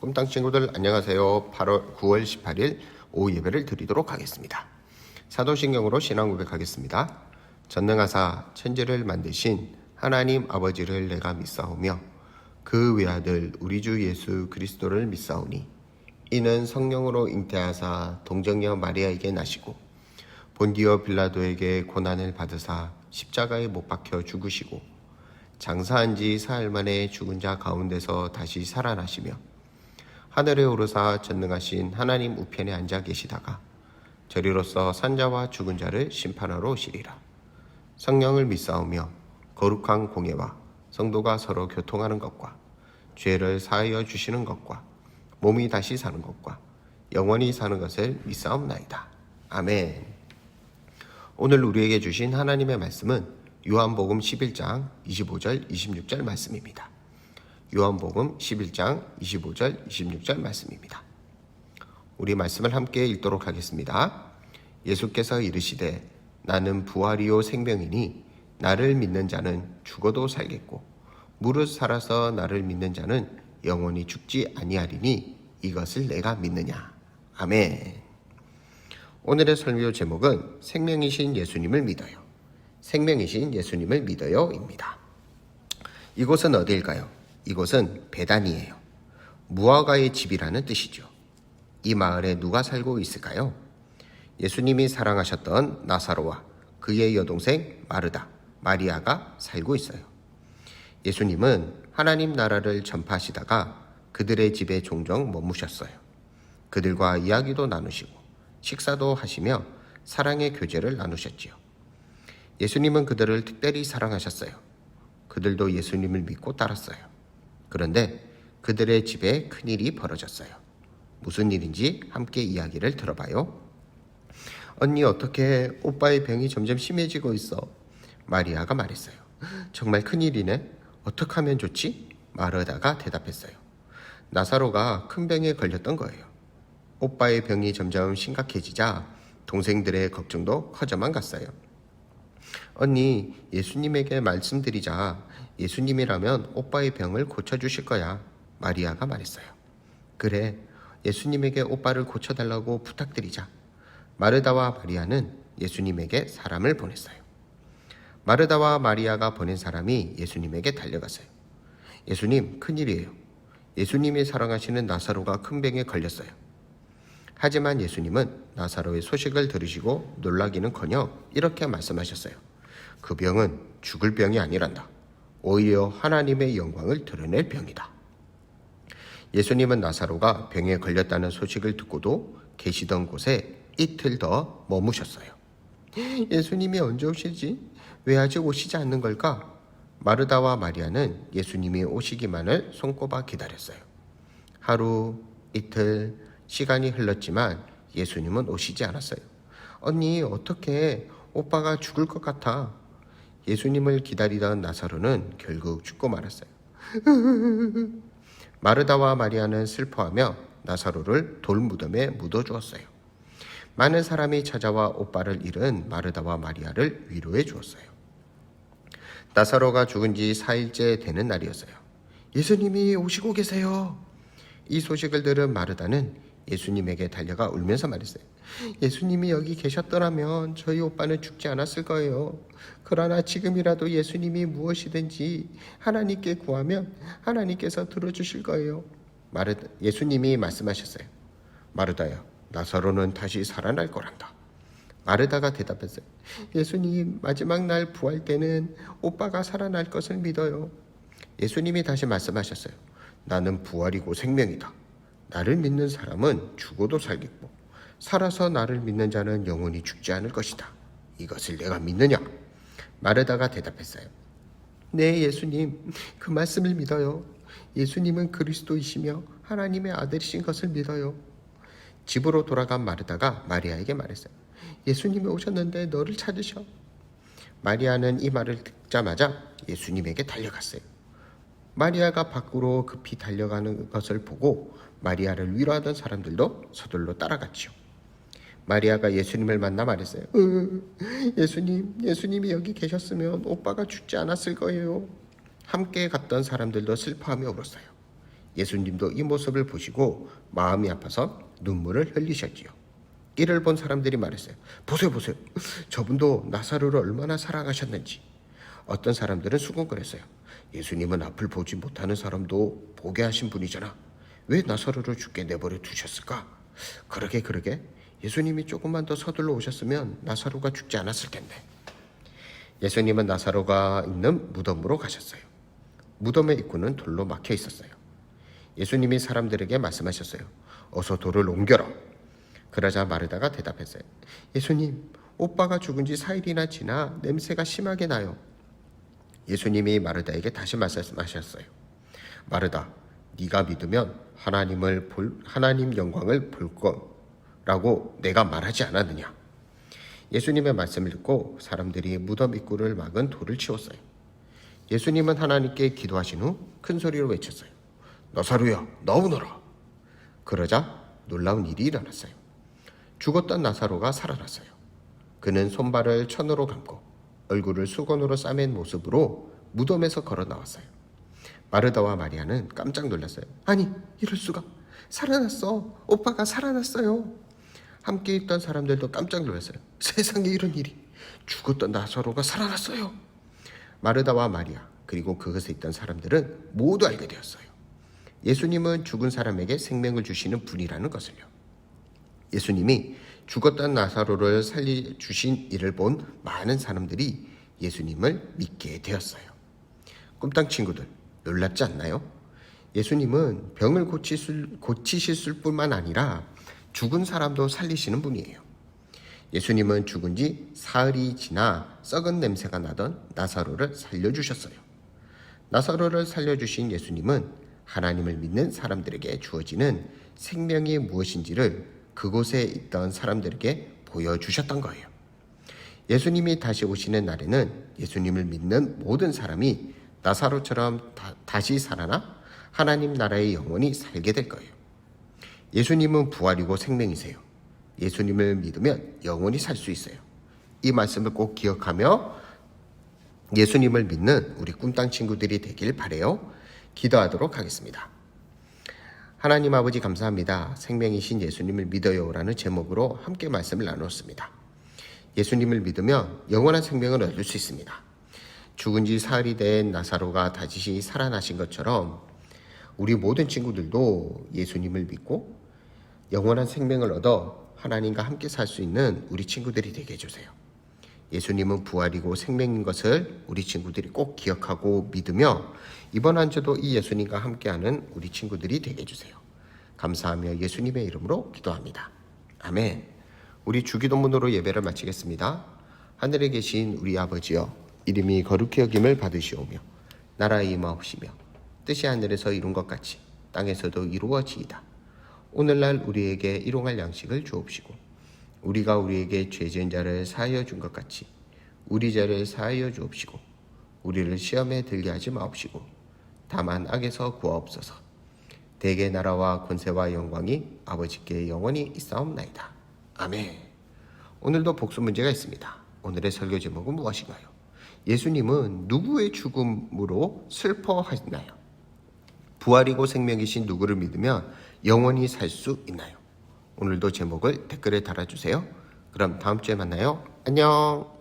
꿈땅 친구들 안녕하세요. 8월 9월 18일 오후 예배를 드리도록 하겠습니다. 사도신경으로 신앙 고백하겠습니다. 전능하사 천지를 만드신 하나님 아버지를 내가 믿사오며 그 외아들 우리 주 예수 그리스도를 믿사오니 이는 성령으로 잉태하사 동정녀 마리아에게 나시고 본디오 빌라도에게 고난을 받으사 십자가에 못 박혀 죽으시고 장사한 지 사흘 만에 죽은 자 가운데서 다시 살아나시며 하늘에 오르사 전능하신 하나님 우편에 앉아 계시다가 저리로서 산자와 죽은 자를 심판하러 오시리라. 성령을 믿사오며 거룩한 공예와 성도가 서로 교통하는 것과 죄를 사하여 주시는 것과 몸이 다시 사는 것과 영원히 사는 것을 믿사옵나이다. 아멘. 오늘 우리에게 주신 하나님의 말씀은 요한복음 11장 25절 26절 말씀입니다. 요한복음 11장 25절 26절 말씀입니다. 우리 말씀을 함께 읽도록 하겠습니다. 예수께서 이르시되 나는 부활이요 생명이니 나를 믿는 자는 죽어도 살겠고 무릇 살아서 나를 믿는 자는 영원히 죽지 아니하리니 이것을 내가 믿느냐. 아멘. 오늘의 설교 제목은 생명이신 예수님을 믿어요. 생명이신 예수님을 믿어요입니다. 이곳은 어디일까요? 이곳은 베단이에요. 무화과의 집이라는 뜻이죠. 이 마을에 누가 살고 있을까요? 예수님이 사랑하셨던 나사로와 그의 여동생 마르다, 마리아가 살고 있어요. 예수님은 하나님 나라를 전파하시다가 그들의 집에 종종 머무셨어요. 그들과 이야기도 나누시고 식사도 하시며 사랑의 교제를 나누셨지요. 예수님은 그들을 특별히 사랑하셨어요. 그들도 예수님을 믿고 따랐어요. 그런데 그들의 집에 큰일이 벌어졌어요. 무슨 일인지 함께 이야기를 들어봐요. 언니 어떻게 오빠의 병이 점점 심해지고 있어? 마리아가 말했어요. 정말 큰일이네. 어떻게 하면 좋지? 마르다가 대답했어요. 나사로가 큰 병에 걸렸던 거예요. 오빠의 병이 점점 심각해지자 동생들의 걱정도 커져만 갔어요. 언니, 예수님에게 말씀드리자. 예수님이라면 오빠의 병을 고쳐주실 거야. 마리아가 말했어요. 그래, 예수님에게 오빠를 고쳐달라고 부탁드리자. 마르다와 마리아는 예수님에게 사람을 보냈어요. 마르다와 마리아가 보낸 사람이 예수님에게 달려갔어요. 예수님, 큰일이에요. 예수님이 사랑하시는 나사로가 큰 병에 걸렸어요. 하지만 예수님은 나사로의 소식을 들으시고 놀라기는 커녕 이렇게 말씀하셨어요. 그 병은 죽을 병이 아니란다. 오히려 하나님의 영광을 드러낼 병이다. 예수님은 나사로가 병에 걸렸다는 소식을 듣고도 계시던 곳에 이틀 더 머무셨어요. 예수님이 언제 오시지? 왜 아직 오시지 않는 걸까? 마르다와 마리아는 예수님이 오시기만을 손꼽아 기다렸어요. 하루, 이틀, 시간이 흘렀지만 예수님은 오시지 않았어요. 언니, 어떻게 오빠가 죽을 것 같아? 예수님을 기다리던 나사로는 결국 죽고 말았어요. 마르다와 마리아는 슬퍼하며 나사로를 돌무덤에 묻어주었어요. 많은 사람이 찾아와 오빠를 잃은 마르다와 마리아를 위로해 주었어요. 나사로가 죽은 지 4일째 되는 날이었어요. 예수님이 오시고 계세요. 이 소식을 들은 마르다는 예수님에게 달려가 울면서 말했어요. 예수님이 여기 계셨더라면 저희 오빠는 죽지 않았을 거예요. 그러나 지금이라도 예수님이 무엇이든지 하나님께 구하면 하나님께서 들어주실 거예요. 마르 예수님이 말씀하셨어요. 마르다야, 나사로는 다시 살아날 거란다. 마르다가 대답했어요. 예수님, 마지막 날 부활 때는 오빠가 살아날 것을 믿어요. 예수님이 다시 말씀하셨어요. 나는 부활이고 생명이다. 나를 믿는 사람은 죽어도 살겠고 살아서 나를 믿는 자는 영원히 죽지 않을 것이다. 이것을 내가 믿느냐? 마르다가 대답했어요. 네, 예수님. 그 말씀을 믿어요. 예수님은 그리스도이시며 하나님의 아들이신 것을 믿어요. 집으로 돌아간 마르다가 마리아에게 말했어요. 예수님이 오셨는데 너를 찾으셔. 마리아는 이 말을 듣자마자 예수님에게 달려갔어요. 마리아가 밖으로 급히 달려가는 것을 보고 마리아를 위로하던 사람들도 서둘러 따라갔지요. 마리아가 예수님을 만나 말했어요. 예수님, 예수님이 여기 계셨으면 오빠가 죽지 않았을 거예요. 함께 갔던 사람들도 슬퍼하며 울었어요. 예수님도 이 모습을 보시고 마음이 아파서 눈물을 흘리셨지요. 이를 본 사람들이 말했어요. 보세요, 보세요. 저분도 나사로를 얼마나 사랑하셨는지. 어떤 사람들은 수군거렸어요. 예수님은 앞을 보지 못하는 사람도 보게 하신 분이잖아. 왜 나사로를 죽게 내버려 두셨을까? 그러게 그러게 예수님이 조금만 더 서둘러 오셨으면 나사로가 죽지 않았을 텐데. 예수님은 나사로가 있는 무덤으로 가셨어요. 무덤의 입구는 돌로 막혀 있었어요. 예수님이 사람들에게 말씀하셨어요. 어서 돌을 옮겨라. 그러자 마르다가 대답했어요. 예수님, 오빠가 죽은 지 4일이나 지나 냄새가 심하게 나요. 예수님이 마르다에게 다시 말씀하셨어요. 마르다, 네가 믿으면 하나님을 볼 하나님 영광을 볼 거라고 내가 말하지 않았느냐? 예수님의 말씀을 듣고 사람들이 무덤 입구를 막은 돌을 치웠어요. 예수님은 하나님께 기도하신 후 큰 소리로 외쳤어요. 나사로야, 나오너라. 그러자 놀라운 일이 일어났어요. 죽었던 나사로가 살아났어요. 그는 손발을 천으로 감고 얼굴을 수건으로 싸맨 모습으로 무덤에서 걸어 나왔어요. 마르다와 마리아는 깜짝 놀랐어요. 아니, 이럴 수가. 살아났어. 오빠가 살아났어요. 함께 있던 사람들도 깜짝 놀랐어요. 세상에 이런 일이. 죽었던 나사로가 살아났어요. 마르다와 마리아 그리고 그것에 있던 사람들은 모두 알게 되었어요. 예수님은 죽은 사람에게 생명을 주시는 분이라는 것을요. 예수님이 죽었던 나사로를 살리 주신 일을 본 많은 사람들이 예수님을 믿게 되었어요. 꿈땅 친구들 놀랍지 않나요? 예수님은 병을 고치실, 고치실 뿐만 아니라 죽은 사람도 살리시는 분이에요. 예수님은 죽은 지 사흘이 지나 썩은 냄새가 나던 나사로를 살려주셨어요. 나사로를 살려주신 예수님은 하나님을 믿는 사람들에게 주어지는 생명이 무엇인지를 그곳에 있던 사람들에게 보여주셨던 거예요. 예수님이 다시 오시는 날에는 예수님을 믿는 모든 사람이 나사로처럼 다, 시 살아나 하나님 나라의 영원히 살게 될 거예요. 예수님은 부활이고 생명이세요. 예수님을 믿으면 영원히 살 수 있어요. 이 말씀을 꼭 기억하며 예수님을 믿는 우리 꿈땅 친구들이 되길 바래요. 기도하도록 하겠습니다. 하나님 아버지 감사합니다. 생명이신 예수님을 믿어요라는 제목으로 함께 말씀을 나눴습니다. 예수님을 믿으면 영원한 생명을 얻을 수 있습니다. 죽은 지 사흘이 된 나사로가 다시 살아나신 것처럼 우리 모든 친구들도 예수님을 믿고 영원한 생명을 얻어 하나님과 함께 살 수 있는 우리 친구들이 되게 해주세요. 예수님은 부활이고 생명인 것을 우리 친구들이 꼭 기억하고 믿으며 이번 한 주도 이 예수님과 함께하는 우리 친구들이 되게 해주세요. 감사하며 예수님의 이름으로 기도합니다. 아멘. 우리 주기도문으로 예배를 마치겠습니다. 하늘에 계신 우리 아버지여 이름이 거룩히 여김을 받으시오며 나라의 임하옵시며 뜻이 하늘에서 이룬 것 같이 땅에서도 이루어지이다. 오늘날 우리에게 일용할 양식을 주옵시고 우리가 우리에게 죄 지은 자를 사하여 준 것 같이 우리 죄를 사하여 주옵시고 우리를 시험에 들게 하지 마옵시고 다만 악에서 구하옵소서 대개 나라와 권세와 영광이 아버지께 영원히 있사옵나이다 아멘 오늘도 복수 문제가 있습니다 오늘의 설교 제목은 무엇인가요? 예수님은 누구의 죽음으로 슬퍼하시나요? 부활이고 생명이신 누구를 믿으면 영원히 살 수 있나요? 오늘도 제목을 댓글에 달아주세요. 그럼 다음 주에 만나요. 안녕.